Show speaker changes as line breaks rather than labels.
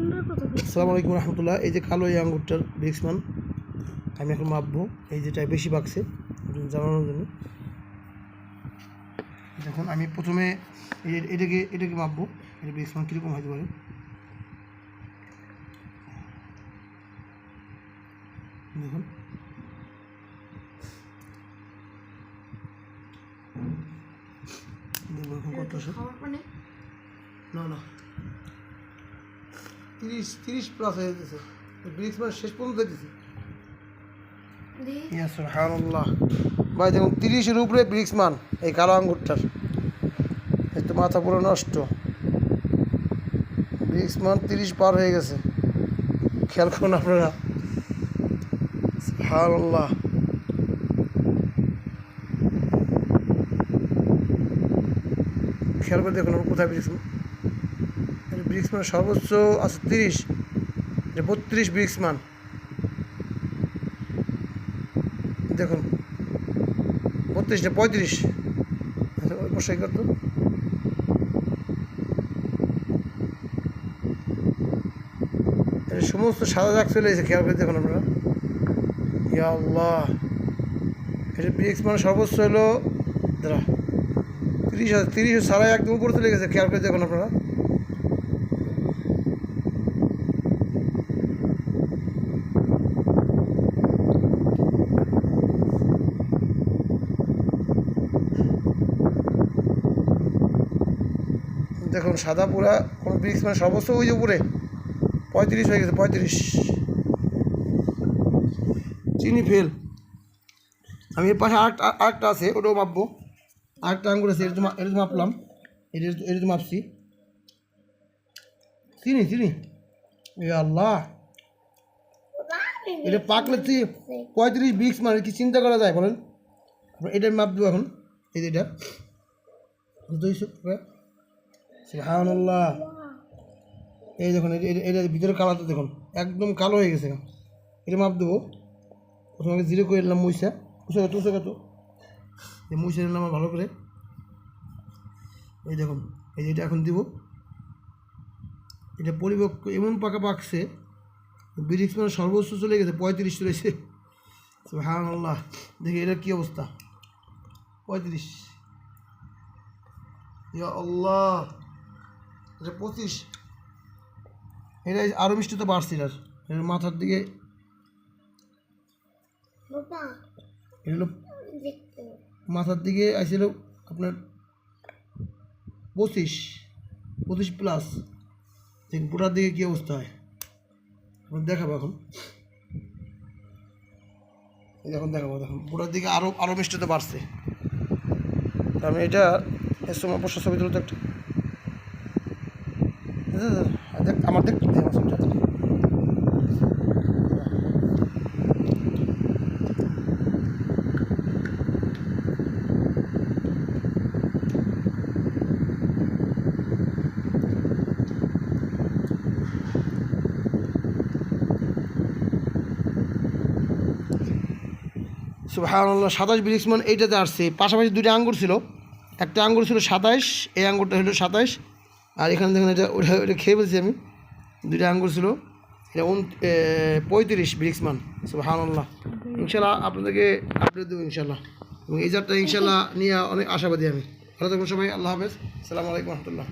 আসসালামু আলাইকুম রহমতুল্লাহ। এই যে কালো এই আঙ্গুরটার ব্রিক্সমান আমি এখন মাপবো। এই যেটা বেশি একটু জানানোর জন্য। দেখুন আমি প্রথমে এই এটাকে এটাকে মাপবো। এটা ব্রিক্সমান কীরকম হতে পারে? দেখুন। দেখব এখন কত না না। তিরিশ তিরিশ প্লাস হয়ে যেতেছে ব্রিক্স মানে শেষ পর্যন্ত দিতেছে ভাই দেখুন তিরিশের উপরে ব্রিক্স মান এই কালো আঙ্গুরটার। তো মাথা পুরো নষ্ট। ব্রিক্স মান তিরিশ পার হয়ে গেছে। খেয়াল করুন আপনারা। সুবহানাল্লাহ। খেয়াল করে দেখুন কোথায় ব্রিক্স ব্রিক্স মান সর্বোচ্চ আছে তিরিশ বত্রিশ ব্রিক্স মান দেখুন বত্রিশ না পঁয়ত্রিশ? আচ্ছা, ওই বসাই করতো সমস্ত সাদা দাগ চলে এসেছে খেয়াল করে দেখুন আপনারা। ইয়া আল্লাহ। এটা ব্রিক্স মানে সর্বোচ্চ হলো দাঁড়া তিরিশ হাজার তিরিশ সারাই একদম উপরে চলে গেছে খেয়াল করে দেখুন আপনারা। দেখুন, সাদা পুরা, কোনো ব্রিক্স মানে সর্বোচ্চ ওই যে উপরে। পঁয়ত্রিশ হয়ে গেছে, পঁয়ত্রিশ। চিনি ফেল। আমি এর পাশে আরেকটা আরেকটা আছে, ওটাও মাপবো। আরেকটা আঙ্গুর আছে এটা তো এটা মাপলাম। এটা এটা তো মাপছি। চিনি চিনি। আল্লাহ। এটা পাকলে পঁয়ত্রিশ ব্রিক্স মানে কি চিন্তা করা যায় বলেন? এটার মাপ দেবো এখন। এই এটা। দুইশো সুবহানাল্লাহ। এই দেখুন এটা ভিতরে কালারটা দেখুন, একদম কালো হয়ে গেছে এটা মাপ দেবো। প্রথমে আগে জিরো করে নিলাম মুইসা মুসা কত মুসা কত এই মুইসা নিলাম ভালো করে। এই দেখুন, এই এটা এখন দিব। এটা পরিপক্ক, এমন পাকা পাকছে ব্রিক্স মানে সর্বোচ্চ চলে গেছে, পঁয়ত্রিশ চলেছে হ্যাঁ আল্লাহ দেখি এটার কী অবস্থা। পঁয়ত্রিশ। ইয়া আল্লাহ। এটা পঁচিশ। এটা আরও মিষ্টি তো বাড়ছে এটার। এটার মাথার দিকে এটা হলো মাথার দিকে আসছিল আপনার পঁচিশ। পঁচিশ প্লাস দেখুন পুরার দিকে কী অবস্থা হয়? এখন দেখাবো এখন। এই এখন দেখাবো দেখুন পুরার দিকে আরও আরও মিষ্টিতে বাড়ছে। কারণ এটা এর সময় অবশ্য ছবি তুলতে একটা আমার আমার ছবিটা। সুবহানাল্লাহ, সাতাশ ব্রিক্সমান এইটাতে আসছে। পাশাপাশি দুটো আঙ্গুর ছিল। একটা আঙ্গুর ছিল সাতাইশ এই আঙ্গুরটা হলো সাতাইশ আর এখানে দেখুন এটা, ওটা ওটা খেয়ে ফেলছি আমি। দুইটা আঙ্গুর ছিল। এটা উন পঁয়ত্রিশ ব্রিক্সমান, সুবহানাল্লাহ। ইনশাল্লাহ আপনাদেরকে আপডেট দেবো ইনশাল্লাহ এবং এই জাতটা ইনশাল্লাহ নিয়ে অনেক আশাবাদী আমি। ভালো থাকুন সবাই, আল্লাহ হাফেজ। সালামু আলাইকুম রহমতুল্লাহ।